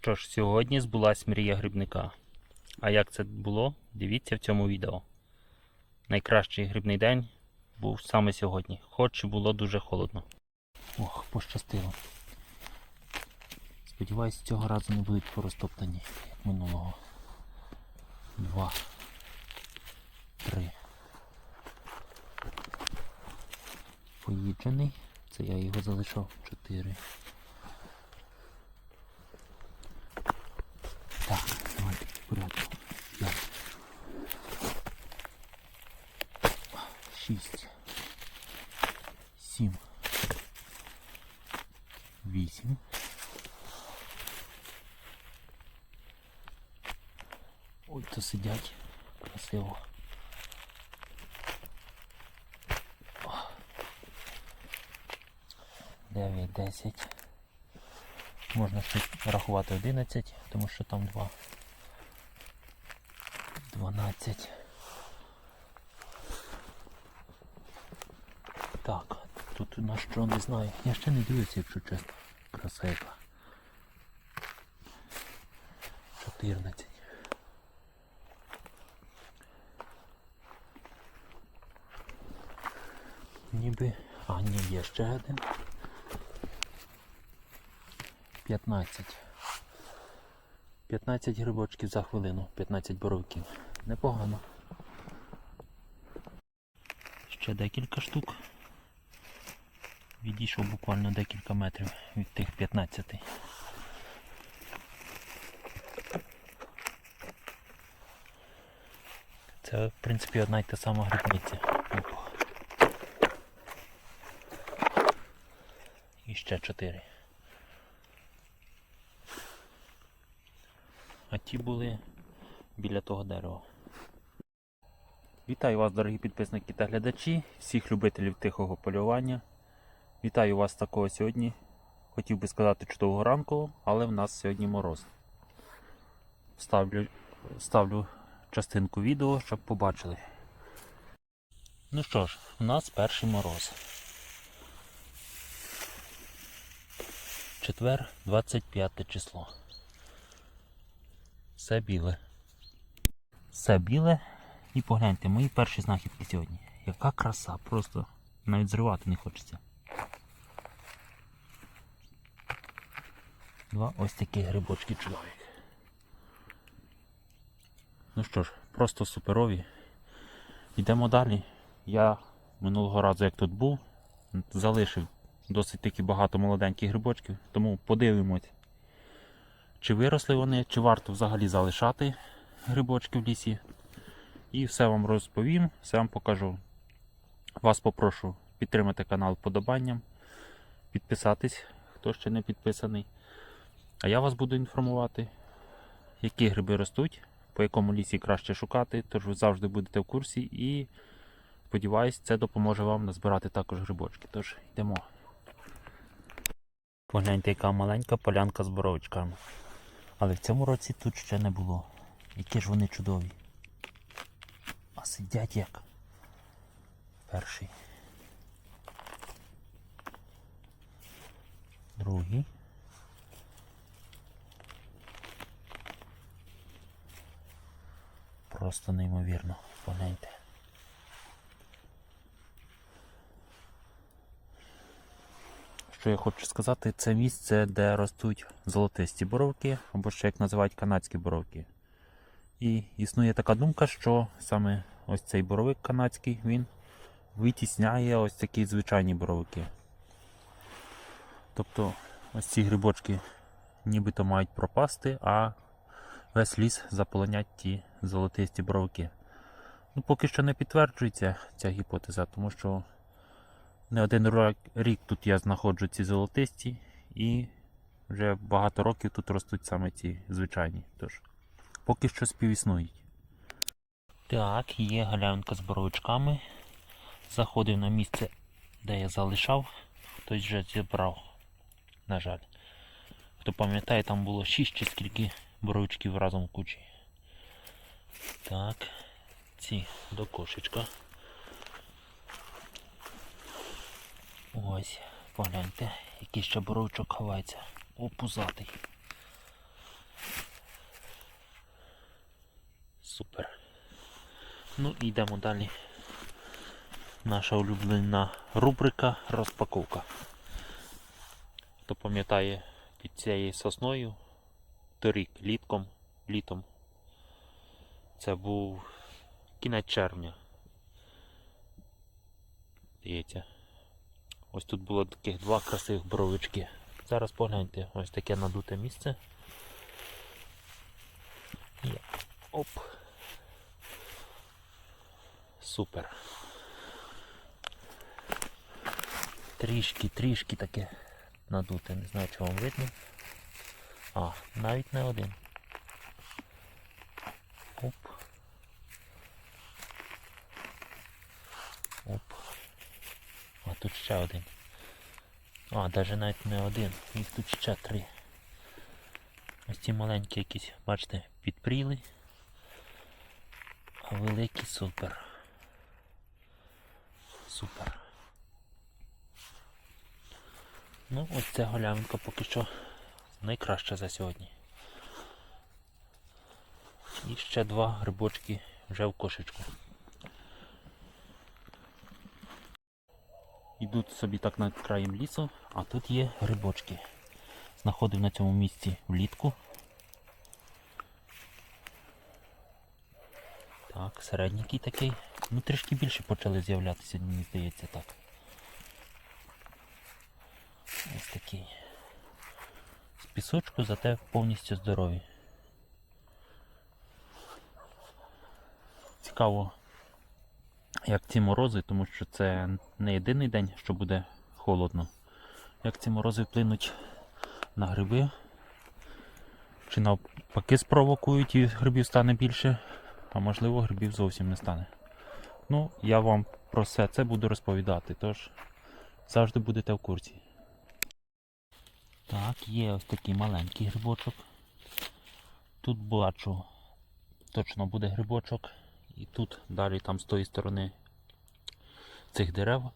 Що ж, сьогодні збулась мрія грибника. А як це було, дивіться в цьому відео. Найкращий грибний день був саме сьогодні, хоч і було дуже холодно. Ох, пощастило. Сподіваюсь, цього разу не будуть порозтоптані, як минулого. Два. Три. Поїджений. Це я його залишав. Чотири. Так, давайте в порядку. П'ять. Шість. Сім. Вісім. Ой, то сидять. Красиво. Дев'ять, десять. Можна ще рахувати 11, тому що там 2. 12. Так, тут на що не знаю. Я ще не дивився, якщо чесно. Краса яка. 14. Ніби. А, ні, є ще один. 15. 15 грибочків за хвилину, 15 боровиків. Непогано. Ще декілька штук. Відійшов буквально декілька метрів від тих 15. Це, в принципі, одна й та сама грибниця. І ще 4. А ті були біля того дерева. Вітаю вас, дорогі підписники та глядачі, всіх любителів тихого полювання. Вітаю вас такого сьогодні. Хотів би сказати чудового ранку, але в нас сьогодні мороз. Ставлю, ставлю частинку відео, щоб побачили. Ну що ж, у нас перший мороз. Четвер, 25 число. Все біле. Все біле. І погляньте, мої перші знахідки сьогодні. Яка краса, просто навіть зривати не хочеться. Два ось такі грибочки чоловік. Ну що ж, просто суперові. Йдемо далі. Я минулого разу, як тут був, залишив досить таки багато молоденьких грибочків, тому подивимось, чи виросли вони, чи варто взагалі залишати грибочки в лісі. І все вам розповім, все вам покажу. Вас попрошу підтримати канал вподобанням, підписатись, хто ще не підписаний. А я вас буду інформувати, які гриби ростуть, по якому лісі краще шукати, тож ви завжди будете в курсі і сподіваюсь, це допоможе вам назбирати також грибочки. Тож йдемо. Погляньте, яка маленька полянка з боровичками. Але в цьому році тут ще не було. Які ж вони чудові. Сидять як. Перший. Другий. Просто неймовірно. Погляньте. Що я хочу сказати, це місце, де ростуть золотисті боровки, або ще як називають канадські боровки. І існує така думка, що саме ось цей боровик канадський, він витісняє ось такі звичайні боровики. Тобто ось ці грибочки нібито мають пропасти, а весь ліс заполонять ті золотисті боровики. Ну, поки що не підтверджується ця гіпотеза, тому що не один рік тут я знаходжу ці золотисті і вже багато років тут ростуть саме ці звичайні. Тож поки що співіснують. Так, є галявинка з боровичками. Заходив на місце, де я залишав, хтось вже зібрав, на жаль. Хто пам'ятає, там було 6 чи скільки боровичків разом в кучі. Так, ці до кошечка. Ось, погляньте, який ще боровичок ховається. Опузатий. Супер. Ну і йдемо далі. Наша улюблена рубрика розпаковка. Хто пам'ятає під цією сосною торік літком, літом. Це був кінець червня. Дивіться. Ось тут було таких два красивих боровички. Зараз погляньте, ось таке надуте місце. Оп. Супер. Трішки, трішки таке надуте, не знаю, чи вам видно. А, навіть не один. Оп. Оп. А тут ще один. А, навіть навіть не один. Їх тут ще три. Ось ці маленькі якісь, бачите, підпріли. А великі супер. Супер. Ну, ось ця голявинка поки що найкраща за сьогодні. І ще два грибочки вже в кошечку. Йдуть собі так над краєм лісу, а тут є грибочки. Знаходив на цьому місці влітку. Так, середненький такий. Ну трішки більше почали з'являтися, мені здається так. Ось такий. З пісочку, зате повністю здорові. Цікаво, як ці морози, тому що це не єдиний день, що буде холодно. Як ці морози вплинуть на гриби, чи навпаки спровокують і грибів стане більше, а можливо грибів зовсім не стане. Ну, я вам про все це буду розповідати, тож завжди будете в курсі. Так, є ось такий маленький грибочок. Тут бачу, точно буде грибочок. І тут далі там з тої сторони цих дерев.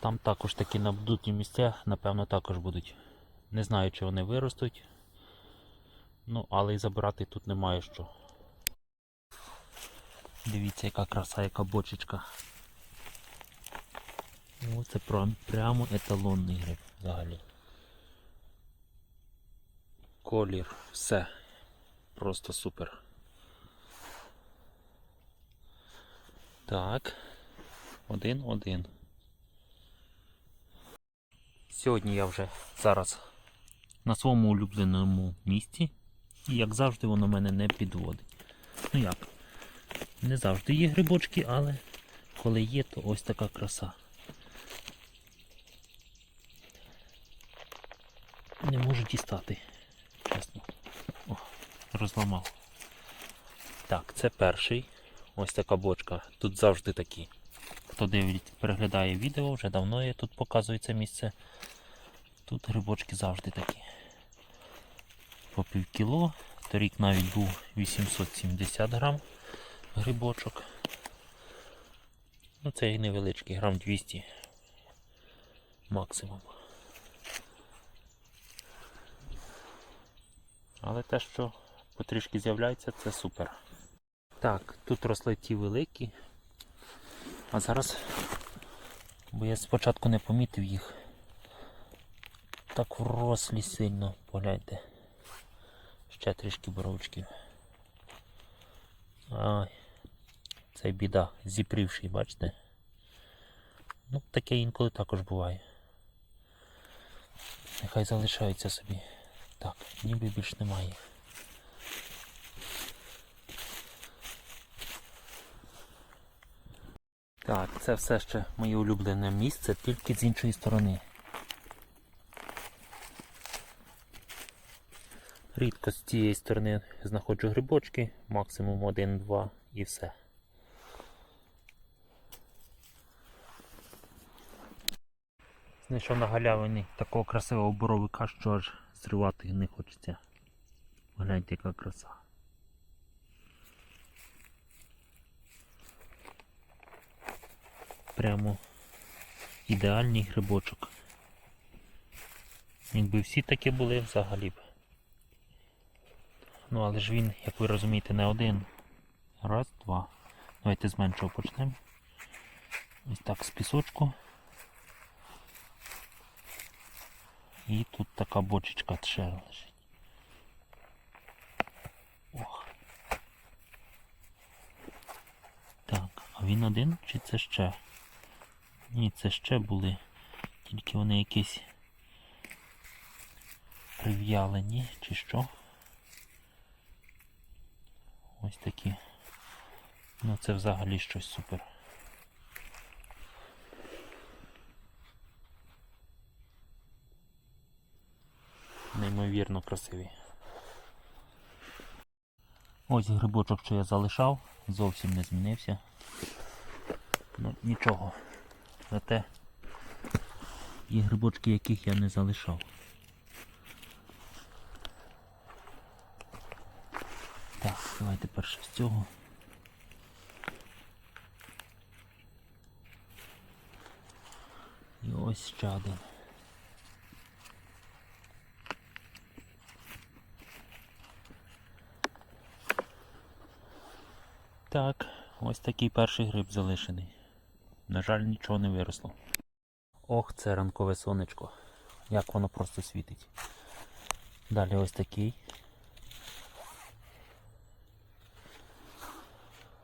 Там також такі набдуті місця, напевно, також будуть. Не знаю, чи вони виростуть. Ну, але і забирати тут немає що. Дивіться, яка краса, яка бочечка. О, це прям- прямо еталонний гриб взагалі. Колір, все. Просто супер. Так. Один-один. Сьогодні я вже зараз на своєму улюбленому місці. І як завжди воно мене не підводить. Ну як? Не завжди є грибочки, але коли є, то ось така краса. Не можу дістати. Чесно. О, розламав. Так, це перший. Ось така бочка. Тут завжди такі. Хто дивить, переглядає відео, вже давно я тут показую це місце. Тут грибочки завжди такі. По пів кіло. Торік навіть був 870 грам грибочок. Ну це і невеличкий, грам 200 максимум. Але те, що потрішки з'являється, це супер. Так, тут росли ті великі. А зараз, бо я спочатку не помітив їх. Так врослі сильно, погляньте. Ще трішки боровичків. Ай, це біда, зіпрівший, бачите? Ну, таке інколи також буває. Нехай залишаються собі. Так, ніби більш немає. Так, це все ще моє улюблене місце, тільки з іншої сторони. Рідко з цієї сторони знаходжу грибочки, максимум один-два і все. Знайшов на галявині такого красивого боровика, що аж зривати не хочеться. Гляньте, яка краса. Прямо ідеальний грибочок. Якби всі такі були взагалі б. Ну але ж він, як ви розумієте, не один. Раз, два. Давайте з почнемо. Ось так з пісочку. І тут така бочечка ще лежить. Ох. Так, а він один чи це ще? Ні, це ще були. Тільки вони якісь прив'ялені чи що. Ось такі. Ну це взагалі щось супер. Неймовірно красиві. Ось грибочок, що я залишав, зовсім не змінився. Ну нічого. Зате є грибочки, яких я не залишав. Так, давайте перше з цього. І ось ще один. Так, ось такий перший гриб залишений. На жаль, нічого не виросло. Ох, це ранкове сонечко. Як воно просто світить. Далі ось такий.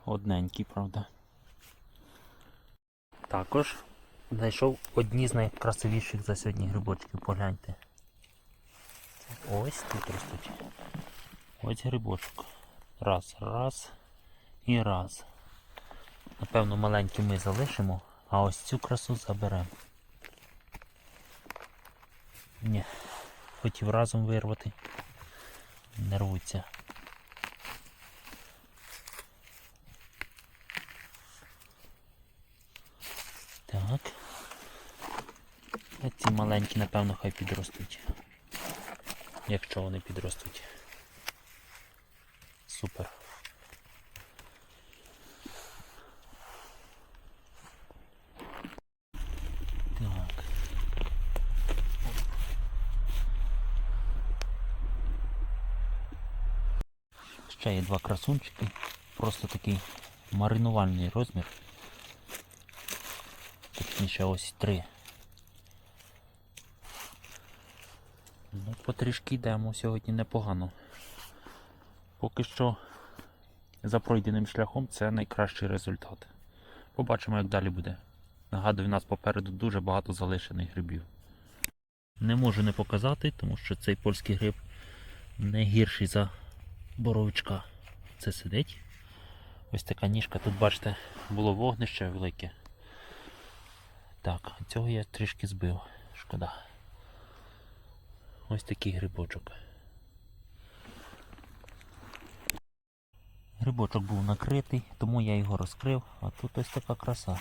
Одненький, правда. Також знайшов одні з найкрасивіших за сьогодні грибочків. Погляньте. Ось тут ростуть. Ось грибочок. Раз, раз і раз. Напевно, маленькі ми залишимо, а ось цю красу заберемо. Ні, хотів разом вирвати. Не рвуться. Так. А ці маленькі, напевно, хай підростуть. Якщо вони підростуть. Супер. Так. Ще є два красунчики. Просто такий маринувальний розмір. Точніше ось три. Ну, потрішки йдемо сьогодні непогано. Поки що за пройденим шляхом це найкращий результат. Побачимо, як далі буде. Нагадую, у нас попереду дуже багато залишених грибів. Не можу не показати, тому що цей польський гриб не гірший за боровичка. Це сидить. Ось така ніжка. Тут, бачите, було вогнище велике. Так, цього я трішки збив. Шкода. Ось такий грибочок. Грибочок був накритий, тому я його розкрив, а тут ось така краса.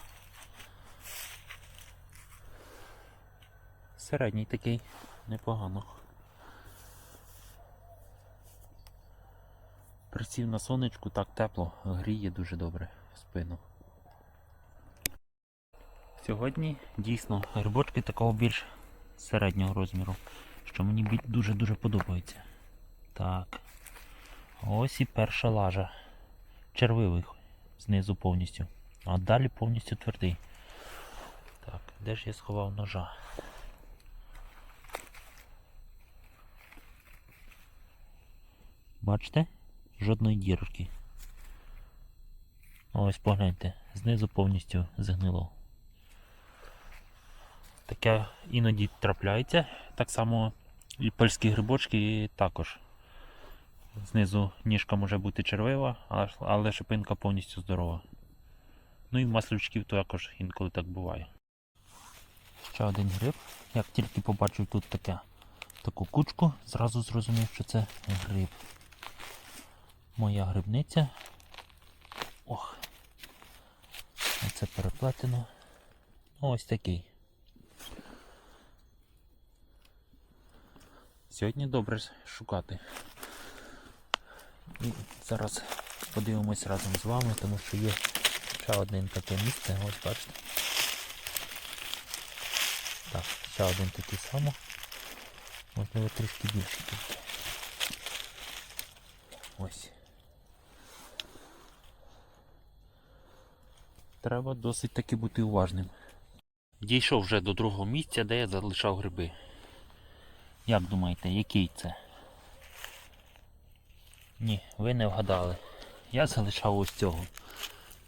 Середній такий, непогано. Присів на сонечку, так тепло, гріє дуже добре спину. Сьогодні дійсно грибочки такого більш середнього розміру, що мені дуже-дуже подобається. Так. Ось і перша лажа. Червивий знизу повністю. А далі повністю твердий. Так, де ж я сховав ножа? Бачите? Жодної дірки. Ось погляньте, знизу повністю згнило. Таке іноді трапляється. Так само і польські грибочки також. Знизу ніжка може бути червива, але шипинка повністю здорова. Ну і в маслючків також інколи так буває. Ще один гриб. Як тільки побачив тут таке, таку кучку, зразу зрозумів, що це гриб. Моя грибниця. Ох. Оце переплетено. Ось такий. Сьогодні добре шукати. І зараз подивимось разом з вами, тому що є ще одне таке місце, ось бачите. Так, ще один такий само. Можливо трішки більше тільки. Ось. Треба досить таки бути уважним. Дійшов вже до другого місця, де я залишав гриби. Як думаєте, який це? Ні, ви не вгадали. Я залишав ось цього.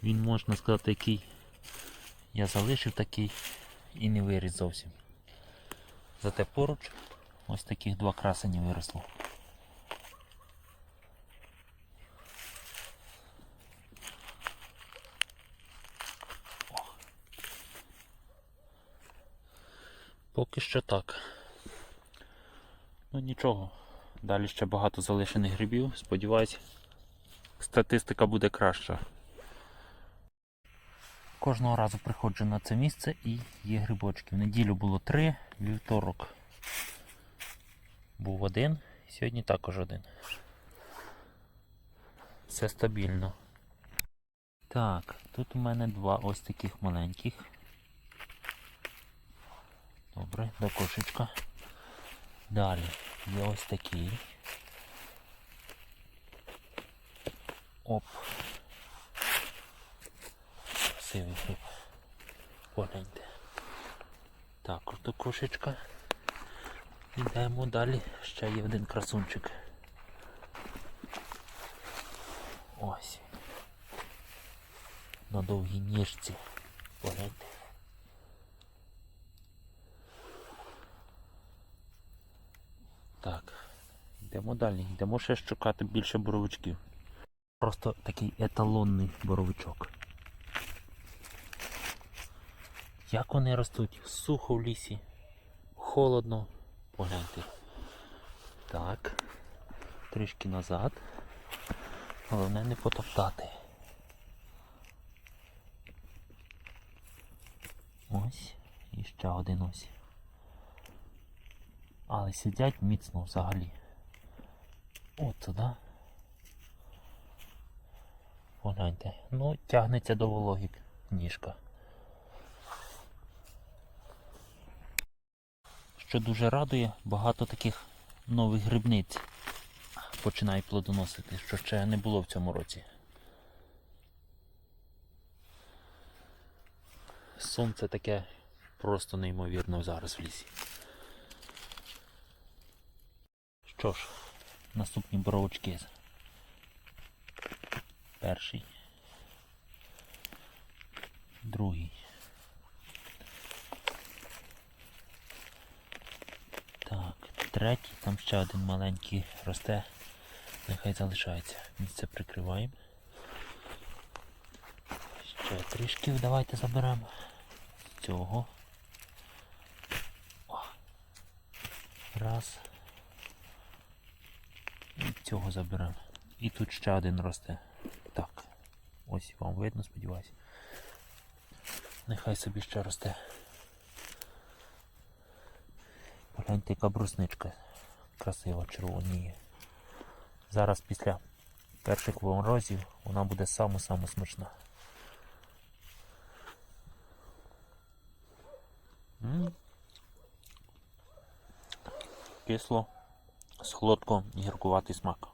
Він можна сказати, який я залишив такий і не виріс зовсім. Зате поруч ось таких два красені виросло. Поки що так. Ну нічого. Далі ще багато залишених грибів. Сподіваюсь, статистика буде краща. Кожного разу приходжу на це місце і є грибочки. В неділю було три, вівторок був один, сьогодні також один. Все стабільно. Так, тут у мене два ось таких маленьких. Добре, до кошечка. Далі є ось такий. Оп. Красивий гриб. Погляньте. Так, ото кошечка. Йдемо далі. Ще є один красунчик. Ось. На довгій ніжці. Погляньте. Так. Йдемо далі. Йдемо ще шукати більше боровичків. Просто такий еталонний боровичок. Як вони ростуть? Сухо в лісі, холодно. Погляньте. Так. Трішки назад. Головне не потоптати. Ось. І ще один ось. Але сидять міцно взагалі. От туди. Погляньте. Ну, тягнеться до вологи ніжка. Що дуже радує, багато таких нових грибниць починає плодоносити, що ще не було в цьому році. Сонце таке просто неймовірно зараз в лісі. Що ж, наступні боровочки. Перший. Другий. Так, третій, там ще один маленький росте. Нехай залишається. Місце прикриваємо. Ще трішки давайте заберемо. З цього. Раз. Цього заберемо. І тут ще один росте. Так. Ось вам видно, сподіваюся. Нехай собі ще росте. Погляньте, яка брусничка красива, червоніє. Зараз після перших морозів вона буде саме-саме смачна. М. Кисло, схолодко, гіркуватий смак.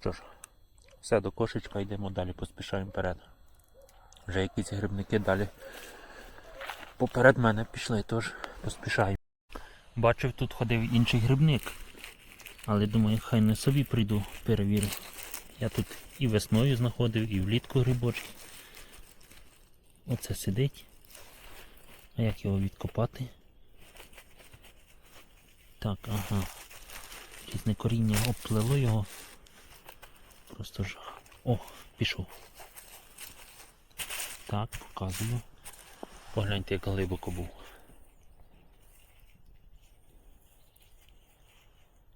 Що ж, все до кошечка, йдемо далі, поспішаємо вперед. Вже якісь грибники далі поперед мене пішли, тож поспішаю. Бачив, тут ходив інший грибник. Але думаю, хай не собі прийду, перевірю. Я тут і весною знаходив, і влітку грибочки. Оце сидить. А як його відкопати? Так, ага. Різне коріння обплело його. Просто жах. О, пішов. Так, показую. Погляньте, як глибоко був.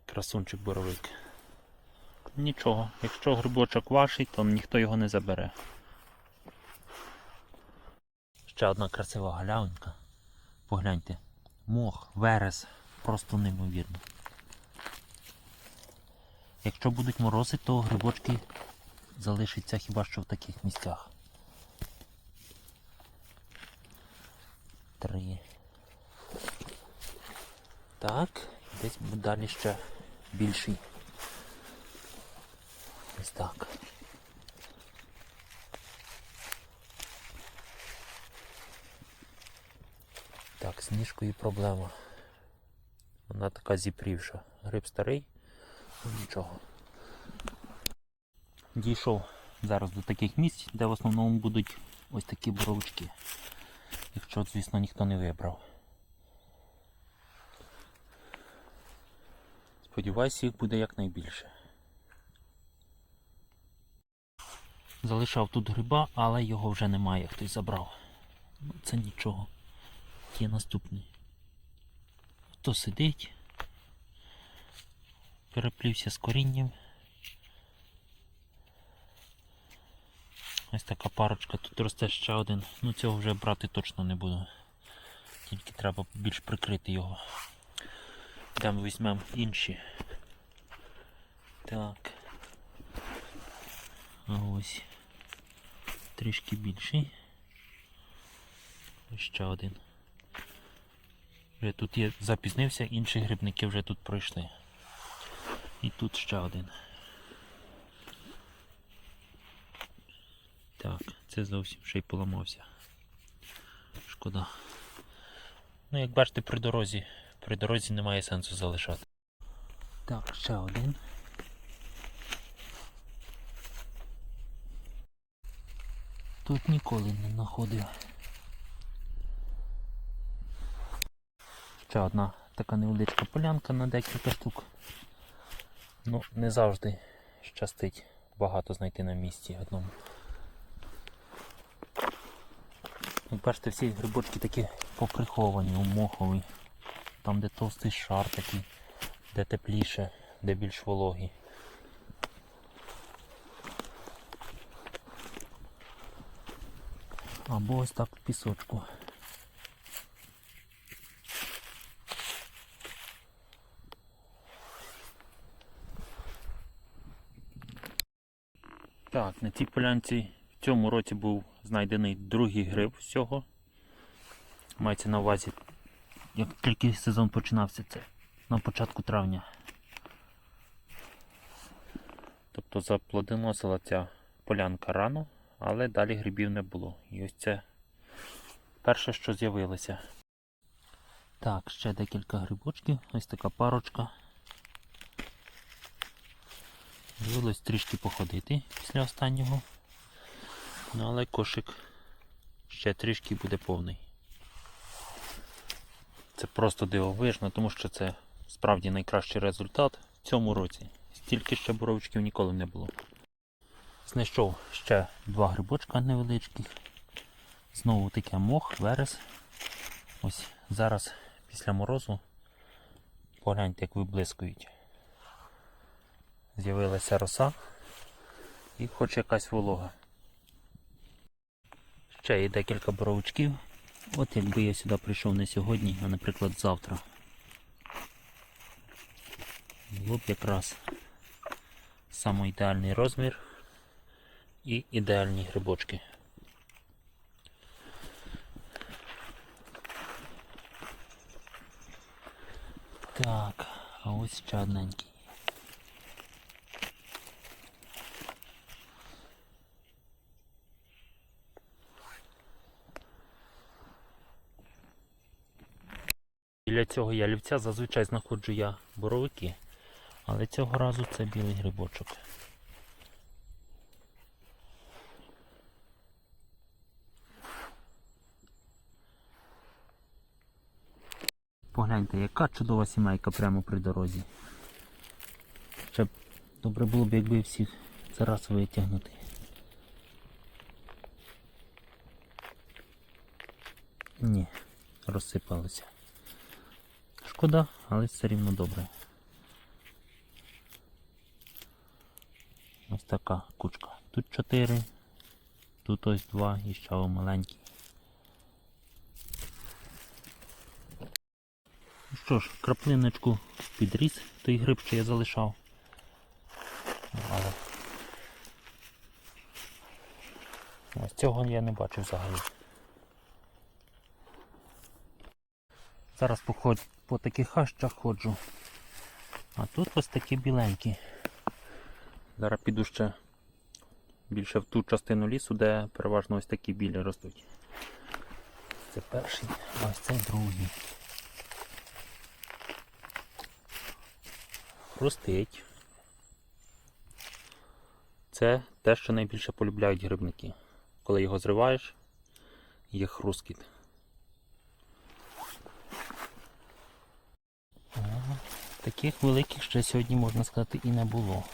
Красунчик боровик. Нічого, якщо грибочок ваший, то ніхто його не забере. Ще одна красива галявинка. Погляньте. Мох, верес, Просто неймовірно. Якщо будуть морози, то грибочки залишаться хіба що в таких місцях. Три. Так, десь далі ще більший. Ось так. Так, з ніжкою проблема. Вона така зіпрівша. Гриб старий, ну нічого. Дійшов зараз до таких місць, де в основному будуть ось такі боровички. Якщо, звісно, ніхто не вибрав. Сподіваюсь, їх буде якнайбільше. Залишав тут гриба, але його вже немає, хтось забрав. Ну, це нічого. Є наступний. Хто сидить? Переплівся з корінням. Ось така парочка, тут росте ще один. Ну цього вже брати точно не буду. Тільки треба більш прикрити його. Йдемо візьмемо інші. Так. Ось трішки більший. Ще один. Вже тут є запізнився, інші грибники вже тут пройшли. І тут ще один. Так, це зовсім ще й поламався. Шкода. Ну, як бачите, при дорозі, при дорозі немає сенсу залишати. Так, ще один. Тут ніколи не знаходив. Ще одна така невеличка полянка на декілька штук. Ну, не завжди щастить багато знайти на місці одному. Як бачите, всі грибочки такі поприховані, умохові. Там, де товстий шар такий, де тепліше, де більш вологі. Або ось так в пісочку. Так, на цій полянці в цьому році був знайдений другий гриб всього. Мається на увазі, як тільки сезон починався, це на початку травня. Тобто заплодоносила ця полянка рано, але далі грибів не було. І ось це перше, що з'явилося. Так, ще декілька грибочків, ось така парочка. Довелось трішки походити після останнього. Ну, але кошик ще трішки буде повний. Це просто дивовижно, тому що це справді найкращий результат в цьому році. Стільки ще боровичків ніколи не було. Знайшов ще два грибочка невеличких. Знову таке мох, верес. Ось зараз після морозу погляньте, як виблискують. З'явилася роса і хоч якась волога. Ще є декілька боровичків. От якби я сюди прийшов не сьогодні, а наприклад завтра. Було б якраз ідеальний розмір і ідеальні грибочки. Так, а ось ще. Біля цього ялівця зазвичай знаходжу я боровики, але цього разу це білий грибочок. Погляньте, яка чудова сімейка прямо при дорозі. Ще б добре було б, якби всіх зараз витягнути. Ні, розсипалися. Шкода, але все рівно добре. Ось така кучка. Тут чотири, тут ось два і ще маленький. Ну Що ж, краплиночку підріс той гриб, що я залишав. Ось цього я не бачив взагалі. Зараз походь, по таких хащах ходжу. А тут ось такі біленькі. Зараз піду ще більше в ту частину лісу, де переважно ось такі білі ростуть. Це перший, а ось це другий. Хрустить. Це те, що найбільше полюбляють грибники. Коли його зриваєш, є хрускіт. О, Таких великих ще сьогодні, можна сказати, і не було.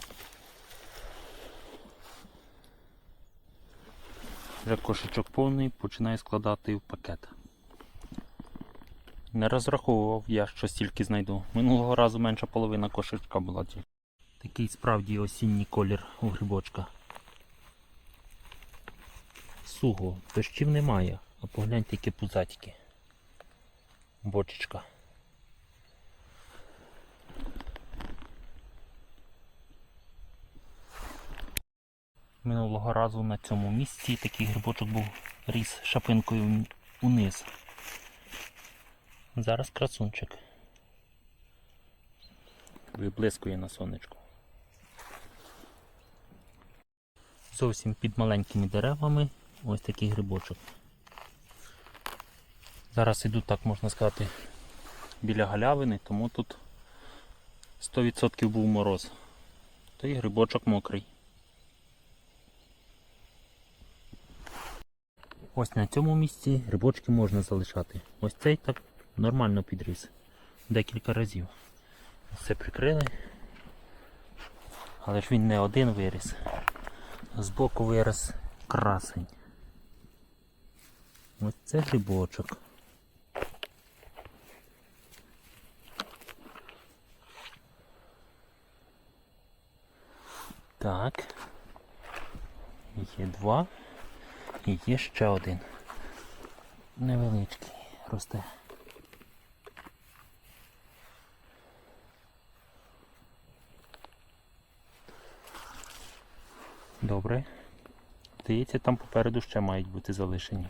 Вже кошечок повний, починаю складати в пакет. Не розраховував я, що стільки знайду. Минулого разу менша половина кошечка була. тільки. Такий справді осінній колір у грибочка. Сухо, дощів немає, а погляньте, які пузатики. Бочечка. Минулого разу на цьому місці такий грибочок був ріс шапинкою униз. Зараз красунчик. Виблискує на сонечку. Зовсім під маленькими деревами ось такий грибочок. Зараз іду, так можна сказати, біля галявини, тому тут 100% був мороз. То і грибочок мокрий. Ось на цьому місці грибочки можна залишати. Ось цей так нормально підріс. Декілька разів. Все прикрили. Але ж він не один виріс. Збоку виріс красень. Ось це грибочок. Так. Є два. І є ще один. Невеличкий росте. Добре. Здається, там попереду ще мають бути залишені.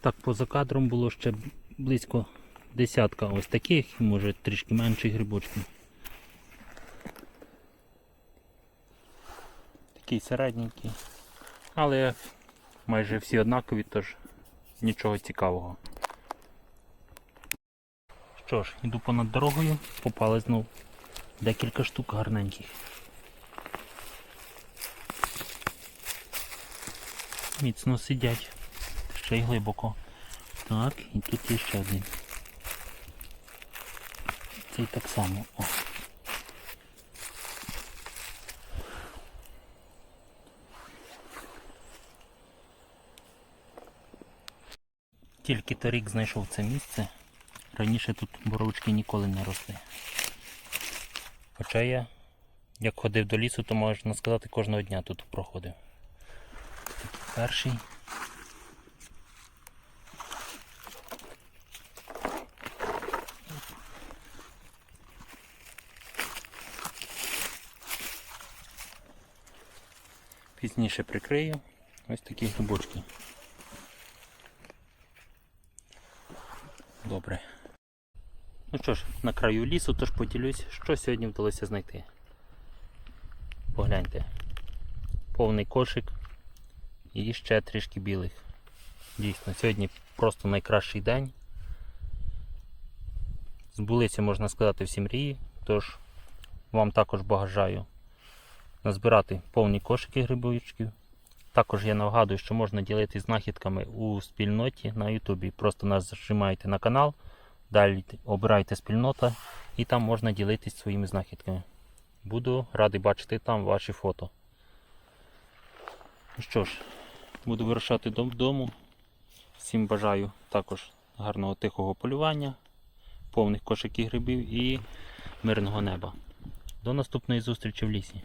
Так, поза кадром було ще близько десятка ось таких, може трішки менших грибочків. Такий середненький. Але майже всі однакові, тож нічого цікавого. Що ж, йду понад дорогою, попали знов декілька штук гарненьких. Міцно сидять, ще й глибоко. Так, і тут є ще один. Цей так само. О. Тільки торік знайшов це місце. Раніше тут боровички ніколи не росли. Хоча я, як ходив до лісу, то можна сказати, кожного дня тут проходив. Такий перший. Пізніше прикрию ось такі грибочки. Добре. Ну що ж, на краю лісу, тож поділюсь, що сьогодні вдалося знайти. Погляньте. Повний кошик і ще трішки білих. Дійсно, сьогодні просто найкращий день. Збулися, можна сказати, всі мрії, тож вам також бажаю назбирати повні кошики грибочків. Також я нагадую, що можна ділитися знахідками у спільноті на Ютубі. Просто нажимаєте на канал, далі обирайте спільнота і там можна ділитися своїми знахідками. Буду радий бачити там ваші фото. Ну що ж, буду вирушати додому. Всім бажаю також гарного тихого полювання, повних кошиків грибів і мирного неба. До наступної зустрічі в лісі.